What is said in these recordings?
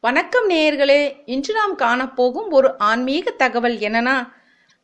வணக்கம் நேயர்களே இன்று நாம் காணப்போகும் ஒரு ஆன்மீக தகவல் என்னன்னா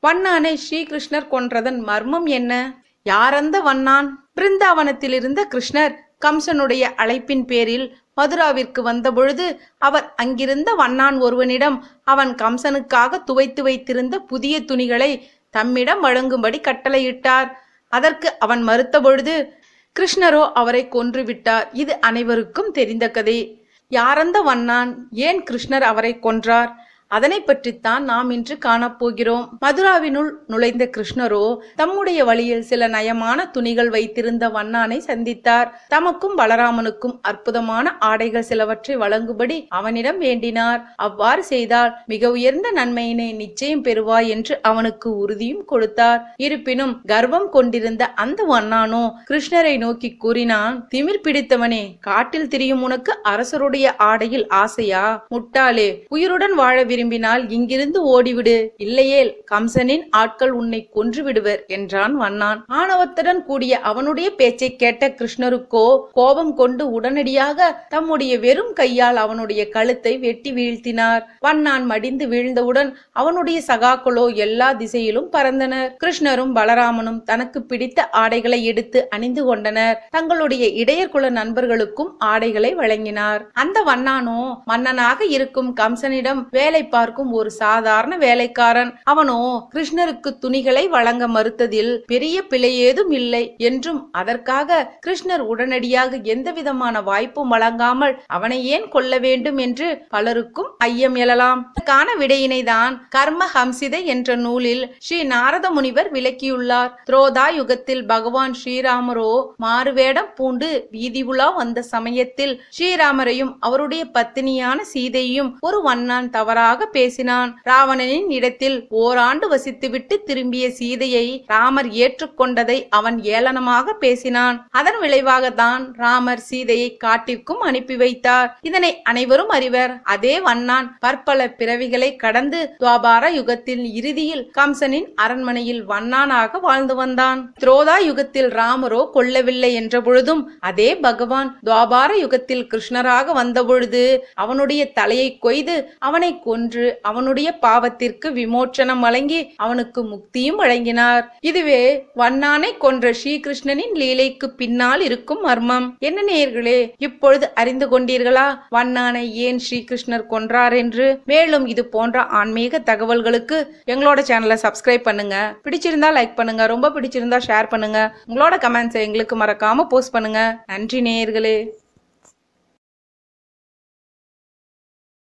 வண்ணானை ஸ்ரீகிருஷ்ணர் கொன்றதன் மர்மம் என்ன? யாரந்த வண்ணான்? பிருந்தாவனத்தில் இருந்த கிருஷ்ணர் கம்சனுடைய அழைப்பின் பேரில் மதுராவிற்கு வந்தபொழுது அவர் அங்கிருந்த வண்ணான் ஒருவனிடம் அவன் கம்சனுக்காக துவைத்து வைத்திருந்த புதிய துணிகளை தம்மிடம் வழங்கும்படி கட்டளையிட்டார். அதற்கு அவன் மறுத்தபொழுது கிருஷ்ணரோ அவரை கொன்றுவிட்டார் இது அனைவருக்கும் தெரிந்த கதை. யாரந்த வண்ணான்? ஏன் கிருஷ்ணர் அவரை கொன்றார்? அதனை பற்றித்தான் நாம் இன்று காணப்போகிறோம். மதுராவினுள் நுழைந்த கிருஷ்ணரோ தம்முடைய வழியில் சில நயமான துணிகள் வைத்திருந்த வண்ணானை சந்தித்தார். தமக்கும் பலராமனுக்கும் அற்புதமான ஆடைகள் சிலவற்றை வழங்கும்படி அவனிடம் வேண்டினார். அவ்வாறு செய்தால் மிக உயர்ந்த நன்மையினை நிச்சயம் பெறுவாய் என்று அவனுக்கு உறுதியும் கொடுத்தார். இருப்பினும் கர்வம் கொண்டிருந்த அந்த வண்ணானோ கிருஷ்ணரை நோக்கி கூறினான் திமிர் பிடித்தவனே காட்டில் திரியும் உனக்கு அரசருடைய ஆடையில் ஆசையா? முட்டாளே உயிருடன் வாழ விரும்பினால் இங்கிருந்து ஓடிவிடு. இல்லையேல் கம்சனின் ஆட்கள் உன்னை கொன்று விடுவர் என்றான் வண்ணான். ஆணவத்துடன் கூடிய அவனுடைய பேச்சை கேட்ட கிருஷ்ணருக்கோ கோபம் கொண்டு உடனடியாக தம்முடைய வெறும் கையால் அவனுடைய கழுத்தை வெட்டி வீழ்த்தினார். வண்ணான் மடிந்து வீழ்ந்தவுடன் அவனுடைய சகாக்களோ எல்லா திசையிலும் பறந்தனர். கிருஷ்ணரும் பலராமனும் தனக்கு பிடித்த ஆடைகளை எடுத்து அணிந்து கொண்டனர். தங்களுடைய இடையர்குல நண்பர்களுக்கும் ஆடைகளை வழங்கினார். அந்த வண்ணானோ மன்னனாக இருக்கும் கம்சனிடம் வேலை பார்க்கும் ஒரு சாதாரண வேலைக்காரன். அவனோ கிருஷ்ணருக்கு துணிகளை வழங்க மறுத்ததில் பெரிய பிழை ஏதும் இல்லை என்றும் அதற்காக கிருஷ்ணர் உடனடியாக எந்த விதமான வாய்ப்பும் வழங்காமல் அவனை ஏன் கொல்ல வேண்டும்? என்று பலருக்கும் ஐயம் எழலாம். இதற்கான விடையினைதான் கர்ம ஹம்சிதை என்ற நூலில் ஸ்ரீ நாரத முனிவர் விளக்கியுள்ளார். துரோதா யுகத்தில் பகவான் ஸ்ரீராமரோ மாறுவேடம் பூண்டு வீதி உலா வந்த சமயத்தில் ஸ்ரீராமரையும் அவருடைய பத்தினியான சீதையும் ஒரு வண்ணான் தவறாக பேசினான். ராவணனின் இடத்தில் ஓராண்டு வசித்துவிட்டு திரும்பிய சீதையை ராமர் ஏற்றுக்கொண்டதை அவன் ஏளனமாக பேசினான். அதன் விளைவாகத்தான் ராமர் சீதையை காட்டிற்கும் அனுப்பி வைத்தார். இதனை அனைவரும் அறிவர். அதே வண்ணான் பற்பல பிறவிகளை கடந்து துவாபார யுகத்தில் இறுதியில் கம்சனின் அரண்மனையில் வண்ணானாக வாழ்ந்து வந்தான். துரோதா யுகத்தில் ராமரோ கொல்லவில்லை என்ற பொழுதும் அதே பகவான் துவாபார யுகத்தில் கிருஷ்ணராக வந்த பொழுது அவனுடைய தலையை கொய்து அவனை கொன்று கொன்று அவனுடைய பாவத்திற்கு விமோச்சனம் வழங்கி அவனுக்கு முக்தியும் வழங்கினார். இதுவே வண்ணானை கொன்ற ஸ்ரீகிருஷ்ணனின் லீலைக்கு பின்னால் இருக்கும் மர்மம். என்ன நேயர்களே இப்பொழுது அறிந்து கொண்டீர்களா? வண்ணானை ஏன் ஸ்ரீகிருஷ்ணர் கொன்றார் என்று? மேலும் இது போன்ற ஆன்மீக தகவல்களுக்கு எங்களோட சேனலை சப்ஸ்கிரைப் பண்ணுங்க. பிடிச்சிருந்தா லைக் பண்ணுங்க. ரொம்ப பிடிச்சிருந்தா ஷேர் பண்ணுங்க. உங்களோட கமெண்ட்ஸை எங்களுக்கு மறக்காம போஸ்ட் பண்ணுங்க. நன்றி நேயர்களே.